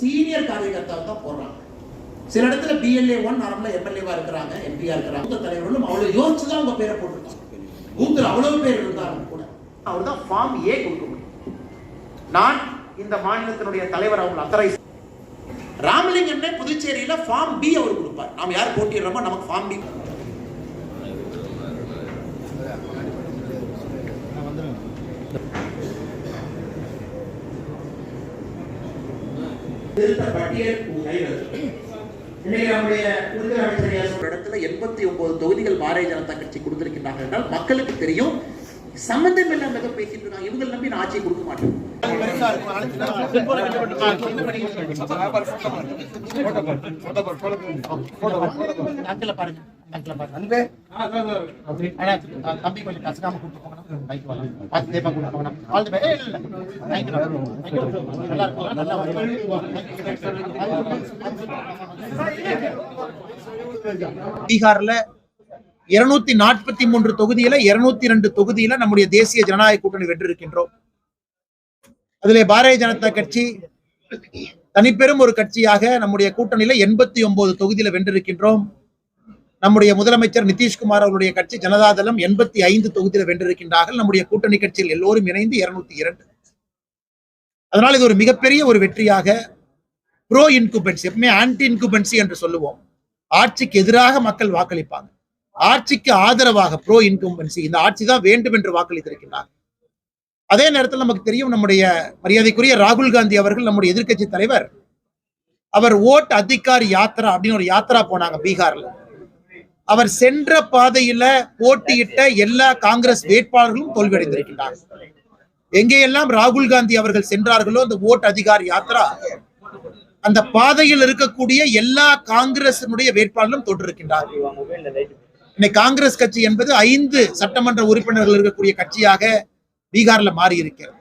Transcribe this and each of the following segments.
Senior காரியகர்த்தாவை தான் போடுறாங்க. சில இடத்துல பிஎல்ஏ ஒன் நார்மலா எம்எல்ஏவா இருக்கிறாங்க எம்பியா இருக்கிறாங்க. மூத்த தலைவர்களும் அவ்வளவு யோசிச்சு தான் அவங்க பேரை போட்டிருக்காங்க. பூத்துல அவ்வளவு பேர் இருந்தாலும் கூட அவர் தான் ஃபார்ம் ஏ கொடுக்க முடியும். நான் இந்த மாநிலத்தினுடைய தலைவர் அவங்க அத்தரை ராமலிங்கம்னே புதுச்சேரியில ஃபார்ம் பி அவர் கொடுப்பார். நாம் யார் போட்டிடுறோமோ நமக்கு ஃபார்ம் பி திருத்த பட்டியல். இன்னைக்கு நம்முடைய இடத்துல எண்பத்தி ஒன்பது தொகுதிகள் பாரதிய ஜனதா கட்சி கொடுத்திருக்கின்றார்கள் என்றால் மக்களுக்கு தெரியும் சம்பந்தம் இல்லாம ஏதோ பேசிட்டு இருக்காங்க இவங்க நம்பி நான் ஆட்சியை கொடுக்க மாட்டேன். பாருங்க. தம்பி கொஞ்சம் கசக்காம கூப்பிட்டு வரலாம். பார்த்து கூப்பிட்டு இல்ல. நல்லா இருக்கும், நல்லா. பீகார்ல இருநூத்தி நாற்பத்தி மூன்று தொகுதியில இருநூத்தி ரெண்டு தொகுதியில நம்முடைய தேசிய ஜனநாயக கூட்டணி வென்றிருக்கின்றோம். அதிலே பாரதிய ஜனதா கட்சி தனிப்பெரும் ஒரு கட்சியாக நம்முடைய கூட்டணியில எண்பத்தி ஒன்பது தொகுதியில வென்றிருக்கின்றோம். நம்முடைய முதலமைச்சர் நிதிஷ்குமார் அவருடைய கட்சி ஜனதாதளம் எண்பத்தி ஐந்து தொகுதியில வென்றிருக்கின்றார்கள். நம்முடைய கூட்டணி கட்சியில் எல்லோரும் இணைந்து இருநூத்தி இரண்டு. அதனால் இது ஒரு மிகப்பெரிய ஒரு வெற்றியாக ப்ரோ இன்குபென்சி எப்பவுமே ஆன்டி இன்குபென்சி என்று சொல்லுவோம். ஆட்சிக்கு எதிராக மக்கள் வாக்களிப்பாங்க. ஆட்சிக்கு ஆதரவாக ப்ரோ இன்கும்பன்சி இந்த ஆட்சி தான் வேண்டும் என்று வாக்களித்திருக்கிறார் அதே நேரத்தில் நமக்கு தெரியும் நம்முடைய மரியாதைக்குரிய ராகுல் காந்தி அவர்கள் நம்முடைய எதிர்க்கட்சி தலைவர். அவர் ஓட் அதிகார் யாத்ரா அப்படின்னு ஒரு யாத்ரா போனாங்க பீகார்ல. அவர் சென்ற பாதையில போட்டியிட்ட எல்லா காங்கிரஸ் வேட்பாளர்களும் தோல்வியடைந்திருக்கின்றார். எங்கேயெல்லாம் ராகுல் காந்தி அவர்கள் சென்றார்களோ அந்த ஓட் அதிகார் யாத்ரா அந்த பாதையில் இருக்கக்கூடிய எல்லா காங்கிரசினுடைய வேட்பாளர்களும் தோற்றிருக்கின்றார். இன்னைக்கு காங்கிரஸ் கட்சி என்பது ஐந்து சட்டமன்ற உறுப்பினர்கள் இருக்கக்கூடிய கட்சியாக பீகார்ல மாறி இருக்கிறது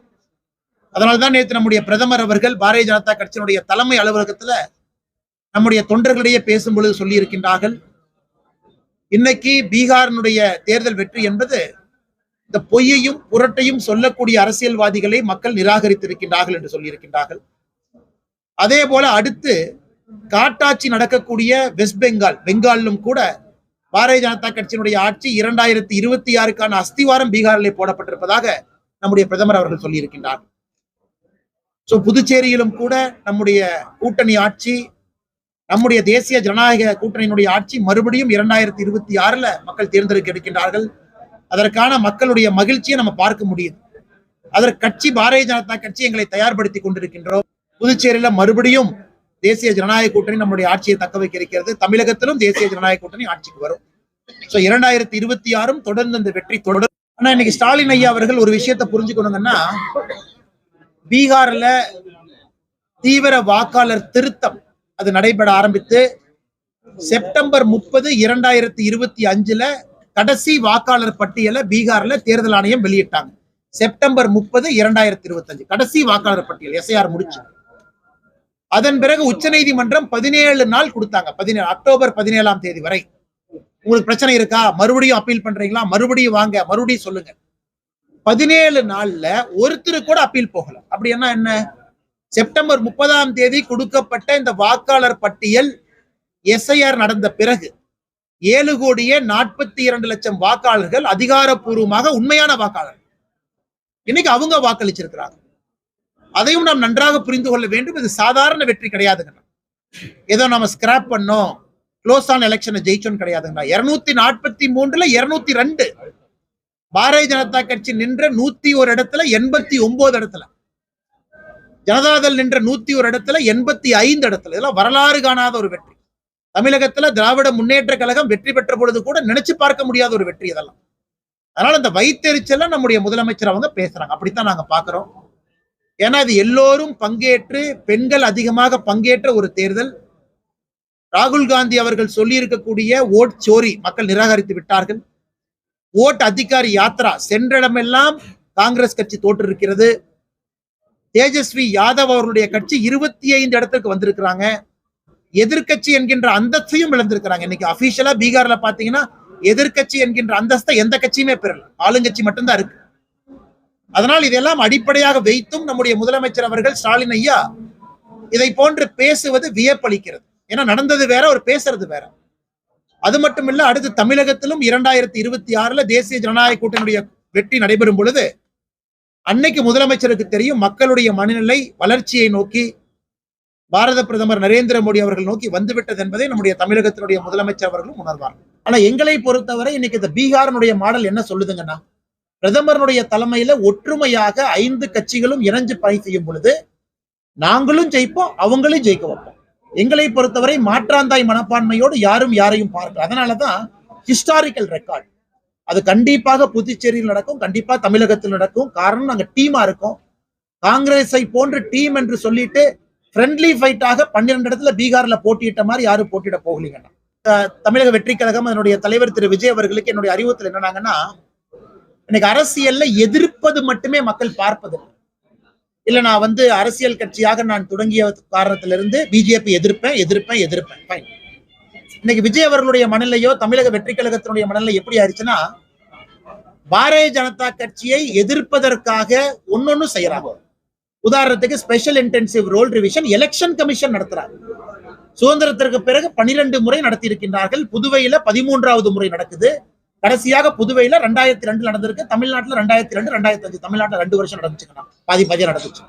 அதனால்தான் நேற்று நம்முடைய பிரதமர் அவர்கள் பாரதிய ஜனதா கட்சியினுடைய தலைமை அலுவலகத்துல நம்முடைய தொண்டர்களிடையே பேசும் பொழுது சொல்லியிருக்கின்றார்கள் இன்னைக்கு பீகாரினுடைய தேர்தல் வெற்றி என்பது இந்த பொய்யையும் புரட்டையும் சொல்லக்கூடிய அரசியல்வாதிகளை மக்கள் நிராகரித்திருக்கின்றார்கள் என்று சொல்லியிருக்கின்றார்கள். அதே போல அடுத்து காட்டாட்சி நடக்கக்கூடிய வெஸ்ட் பெங்கால் பெங்காலிலும் கூட பாரதிய ஜனதா கட்சியினுடைய ஆட்சி இரண்டாயிரத்தி இருபத்தி ஆறுக்கான அஸ்திவாரம் பீகாரிலே போடப்பட்டிருப்பதாக நம்முடைய பிரதமர் அவர்கள் சொல்லியிருக்கின்றார். சோ புதுச்சேரியிலும் கூட நம்முடைய கூட்டணி ஆட்சி நம்முடைய தேசிய ஜனநாயக கூட்டணியினுடைய ஆட்சி மறுபடியும் இரண்டாயிரத்தி இருபத்தி ஆறுல மக்கள் தேர்ந்தெடுக்க எடுக்கின்றார்கள். அதற்கான மக்களுடைய மகிழ்ச்சியை நம்ம பார்க்க முடியுது. அதற்கு கட்சி பாரதிய ஜனதா கட்சி எங்களை தயார்படுத்தி கொண்டிருக்கின்றோம். புதுச்சேரியில மறுபடியும் தேசிய ஜனநாயக கூட்டணி நம்முடைய ஆட்சியை தக்க வைக்க இருக்கிறது. தமிழகத்திலும் தேசிய ஜனநாயக கூட்டணி ஆட்சிக்கு வரும். சோ இரண்டாயிரத்தி இருபத்தி ஆறும் தொடர்ந்து அந்த வெற்றி தொடரும். ஆனா இன்னைக்கு ஸ்டாலின் ஐயா அவர்கள் ஒரு விஷயத்தை புரிஞ்சுக்கணுங்கன்னா பீகார்ல தீவிர வாக்காளர் திருத்தம் அது நடைபெற ஆரம்பித்து செப்டம்பர் முப்பது இரண்டாயிரத்தி இருபத்தி அஞ்சுல கடைசி வாக்காளர் பட்டியலை பீகார்ல தேர்தல் ஆணையம் வெளியிட்டாங்க. செப்டம்பர் முப்பது இரண்டாயிரத்தி இருபத்தஞ்சு கடைசி வாக்காளர் பட்டியல் எஸ்ஐஆர் முடிச்சு. அதன் பிறகு உச்ச நீதிமன்றம் பதினேழு நாள் கொடுத்தாங்க. பதினேழு அக்டோபர் பதினேழாம் தேதி வரை. உங்களுக்கு பிரச்சனை இருக்கா? மறுபடியும் அப்பீல் பண்றீங்களா? மறுபடியும் வாங்க மறுபடியும் சொல்லுங்க. பதினேழு நாள்ல ஒருத்தர் கூட அப்பீல் போகல. அப்படி என்ன என்ன? செப்டம்பர் முப்பதாம் தேதி கொடுக்கப்பட்ட இந்த வாக்காளர் பட்டியல் எஸ்ஐஆர் நடந்த பிறகு ஏழு கோடியே நாற்பத்தி இரண்டு லட்சம் வாக்காளர்கள் அதிகாரப்பூர்வமாக உண்மையான வாக்காளர் இன்னைக்கு அவங்க வாக்களிச்சிருக்கிறாங்க. அதையும் நாம் நன்றாக புரிந்து கொள்ள வேண்டும். இது சாதாரண வெற்றி கிடையாதுங்க. ஏதோ நம்ம ஸ்கிராப் பண்ணோம். க்ளோஸ் ஆன் எலெக்ஷனை ஜெயிச்சோம் கிடையாதுங்க. இருநூத்தி நாற்பத்தி மூன்றுல இருநூத்தி ரெண்டு. பாரதிய ஜனதா கட்சி நின்ற நூத்தி ஒரு இடத்துல எண்பத்தி ஒன்பது இடத்துல. ஜனதாதள் நின்ற நூத்தி ஒரு இடத்துல எண்பத்தி ஐந்து இடத்துல. இதெல்லாம் வரலாறு காணாத ஒரு வெற்றி. தமிழகத்துல திராவிட முன்னேற்ற கழகம் வெற்றி பெற்ற பொழுது கூட நினைச்சு பார்க்க முடியாத ஒரு வெற்றி இதெல்லாம். அதனால இந்த வைத்தெரிச்சல நம்முடைய முதலமைச்சர் அவங்க பேசுறாங்க. அப்படித்தான் நாங்க பாக்குறோம் ஏன்னா இது எல்லோரும் பங்கேற்று பெண்கள் அதிகமாக பங்கேற்ற ஒரு தேர்தல். ராகுல் காந்தி அவர்கள் சொல்லி இருக்கக்கூடிய ஓட் சோரி மக்கள் நிராகரித்து விட்டார்கள். ஓட் அதிகாரி யாத்ரா சென்ற இடமெல்லாம் காங்கிரஸ் கட்சி தோற்று இருக்கிறது தேஜஸ்வி யாதவ் அவர்களுடைய கட்சி இருபத்தி ஐந்து இடத்துக்கு வந்திருக்கிறாங்க. எதிர்க்கட்சி என்கின்ற அந்தஸ்தையும் இழந்திருக்கிறாங்க. இன்னைக்கு அபிஷியலா பீகார்ல பாத்தீங்கன்னா எதிர்க்கட்சி என்கின்ற அந்தஸ்தை எந்த கட்சியுமே பெறல. ஆளுங்கட்சி மட்டும்தான் இருக்கு. அதனால் இதெல்லாம் அடிப்படையாக வைத்தும் நம்முடைய முதலமைச்சர் அவர்கள் ஸ்டாலின் ஐயா இதை போன்று பேசுவது வியப்பளிக்கிறது. ஏன்னா நடந்தது வேற ஒரு பேசுறது வேற. அது மட்டும் இல்ல அடுத்து தமிழகத்திலும் இரண்டாயிரத்தி இருபத்தி ஆறுல தேசிய ஜனநாயக கூட்டணியுடைய வெற்றி நடைபெறும் பொழுது அன்னைக்கு முதலமைச்சருக்கு தெரியும் மக்களுடைய மனநிலை வளர்ச்சியை நோக்கி பாரத பிரதமர் நரேந்திர மோடி அவர்கள் நோக்கி வந்துவிட்டது என்பதை நம்முடைய தமிழகத்தினுடைய முதலமைச்சர் அவர்களும் உணர்வார் ஆனா எங்களை பொறுத்தவரை இன்னைக்கு இந்த பீகாரினுடைய மாடல் என்ன சொல்லுதுங்கன்னா பிரதமருடைய தலைமையில ஒற்றுமையாக ஐந்து கட்சிகளும் இணைஞ்சு பணி செய்யும் பொழுது நாங்களும் ஜெயிப்போம் அவங்களும் ஜெயிக்க வைப்போம். எங்களை பொறுத்தவரை மாற்றாந்தாய் மனப்பான்மையோடு யாரும் யாரையும் பார்க்கல. அதனாலதான் ஹிஸ்டாரிக்கல் ரெக்கார்ட் அது கண்டிப்பாக புதுச்சேரியில் நடக்கும் கண்டிப்பா தமிழகத்தில் நடக்கும். காரணம் நாங்க டீமா இருக்கோம். காங்கிரஸை போன்று டீம் என்று சொல்லிட்டு ஃப்ரெண்ட்லி ஃபைட்டாக பன்னிரெண்டு இடத்துல பீகார்ல போட்டியிட்ட மாதிரி யாரும் போட்டியிட போகலீங்கன்னா தமிழக வெற்றி கழகம் அதனுடைய தலைவர் திரு விஜய் அவர்களுக்கு என்னுடைய அறிவுறுத்தல் என்னன்னாங்கன்னா இன்னைக்கு அரசியல்ல எதிர்ப்பது மட்டுமே மக்கள் பார்ப்பது. இல்ல நான் வந்து அரசியல் கட்சியாக நான் தொடங்கிய காரணத்திலிருந்து பிஜேபி எதிர்ப்பேன் எதிர்ப்பேன் எதிர்ப்பேன். ஃபைன் இன்னைக்கு விஜய் அவர்களுடைய மனநிலையோ தமிழக வெற்றி கழகத்தினுடைய மனநிலை எப்படி ஆயிடுச்சுன்னா பாரதிய ஜனதா கட்சியை எதிர்ப்பதற்காக ஒன்னொன்னு செய்யறாங்க. உதாரணத்துக்கு special intensive roll revision election commission நடத்துறாங்க சுதந்திரத்திற்கு பிறகு பனிரெண்டு முறை நடத்தி இருக்கின்றார்கள் புதுவையில பதிமூன்றாவது முறை நடக்குது. கடைசியாக புதுவையில ரெண்டாயிரத்தி ரெண்டு நடந்திருக்கு. தமிழ்நாட்டுல ரெண்டாயிரத்தி ரெண்டு ரெண்டாயிரத்தி அஞ்சு தமிழ்நாட்டுல ரெண்டு வருஷம் நடந்துச்சுக்கலாம் பாதி பாதியா நடந்துச்சு.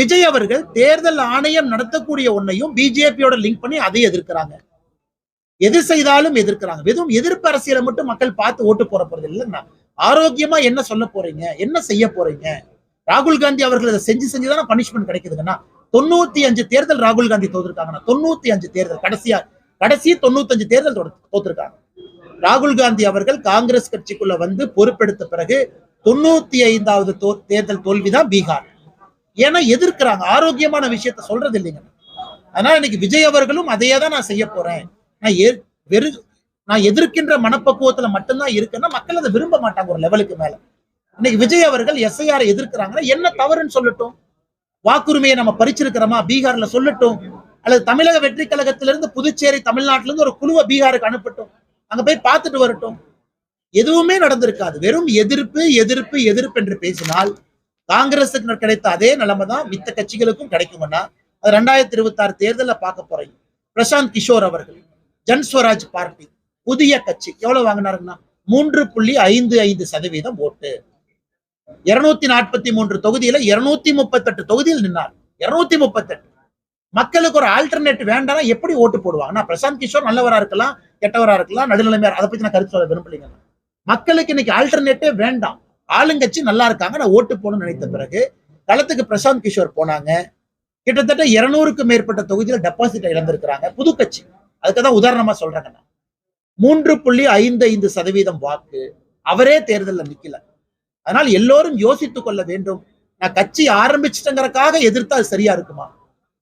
விஜய் அவர்கள் தேர்தல் ஆணையம் நடத்தக்கூடிய ஒன்னையும் பிஜேபியோட லிங்க் பண்ணி அதை எதிர்க்கிறாங்க. எது செய்தாலும் எதிர்க்கிறாங்க. வெறும் எதிர்ப்பு அரசியலை மட்டும் மக்கள் பார்த்து ஓட்டு போற போறது இல்லைன்னா ஆரோக்கியமா என்ன சொல்ல போறீங்க? என்ன செய்ய போறீங்க? ராகுல் காந்தி அவர்கள் இதை செஞ்சு செஞ்சுதானே பனிஷ்மெண்ட் கிடைக்குதுங்கன்னா தொண்ணூத்தி அஞ்சு தேர்தல் ராகுல் காந்தி தோத்துருக்காங்கன்னா தொண்ணூத்தி அஞ்சு தேர்தல் கடைசியா கடைசி தொண்ணூத்தஞ்சு தேர்தல் தோத்துருக்காங்க. ராகுல் காந்தி அவர்கள் காங்கிரஸ் கட்சிக்குள்ள வந்து பொறுப்பெடுத்த பிறகு தொண்ணூத்தி ஐந்தாவது தோ தேர்தல் தோல்விதான் பீகார். ஏன்னா எதிர்க்கிறாங்க. ஆரோக்கியமான விஷயத்த சொல்றது இல்லைங்க. அதனால இன்னைக்கு விஜய் அவர்களும் அதையே தான் நான் செய்ய போறேன். நான் ஏ- வெறு நான் எதிர்க்கின்ற மனப்பக்குவத்துல மட்டும்தான் இருக்குன்னா மக்கள் அதை விரும்ப மாட்டாங்க ஒரு லெவலுக்கு மேல. இன்னைக்கு விஜய் அவர்கள் எஸ்ஐஆர் எதிர்க்கிறாங்கன்னா என்ன தவறுன்னு சொல்லட்டும். வாக்குரிமையை நம்ம பறிச்சிருக்கிறோமா? பீகார்ல சொல்லட்டும். அல்லது தமிழக வெற்றி கழகத்திலிருந்து புதுச்சேரி தமிழ்நாட்டில இருந்து ஒரு குழுவை பீகாருக்கு அனுப்பட்டும். அங்க போய் பார்த்துட்டு வரட்டும். எதுவுமே நடந்திருக்காது. வெறும் எதிர்ப்பு எதிர்ப்பு எதிர்ப்பு என்று பேசினால் காங்கிரசுக்கு கிடைத்த அதே நிலைமை தான் மித்த கட்சிகளுக்கும் கிடைக்கும்னா அது ரெண்டாயிரத்தி இருபத்தி ஆறு தேர்தலில் பார்க்க போறேன். பிரசாந்த் கிஷோர் அவர்கள். ஜன்ஸ்வராஜ் பார்ட்டி புதிய கட்சி. எவ்வளவு வாங்கினாருன்னா மூன்று புள்ளி ஐந்து ஐந்து சதவீதம் ஓட்டு. இருநூத்தி நாற்பத்தி மூன்று தொகுதியில இருநூத்தி முப்பத்தெட்டு தொகுதியில் நின்னார். இருநூத்தி முப்பத்தெட்டு. மக்களுக்கு ஒரு ஆல்டர்னேட் வேண்டாம் எப்படி ஓட்டு போடுவாங்க? நான் பிரசாந்த் கிஷோர் நல்லவரா இருக்கலாம் கெட்டவரா இருக்கலாம் நடுநிலைமையா அதை பத்தி நான் கருத்து சொல்ல விரும்பலைங்க. மக்களுக்கு இன்னைக்கு ஆல்டர்னேட்டே வேண்டாம். ஆளுங்கட்சி நல்லா இருக்காங்க நான் ஓட்டு போகணும்னு நினைத்த பிறகு களத்துக்கு பிரசாந்த் கிஷோர் போனாங்க. கிட்டத்தட்ட இருநூறுக்கு மேற்பட்ட தொகுதியில டெபாசிட் இழந்திருக்கிறாங்க புது கட்சி. அதுக்கு தான் உதாரணமா சொல்றாங்க நான். மூன்று புள்ளி ஐந்து ஐந்து சதவீதம் வாக்கு அவரே தேர்தலில் நிக்கல. அதனால் எல்லோரும் யோசித்துக் கொள்ள வேண்டும். நான் கட்சி ஆரம்பிச்சிட்டங்கிறக்காக எதிர்த்தா அது சரியா இருக்குமா?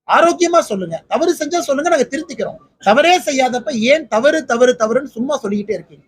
ஆரோக்கியமா சொல்லுங்க. தவறு செஞ்சா சொல்லுங்க நாங்க திருத்திக்கிறோம். தவறே செய்யாதப்ப ஏன் தவறு தவறு தவறுன்னு சும்மா சொல்லிக்கிட்டே இருக்கீங்க.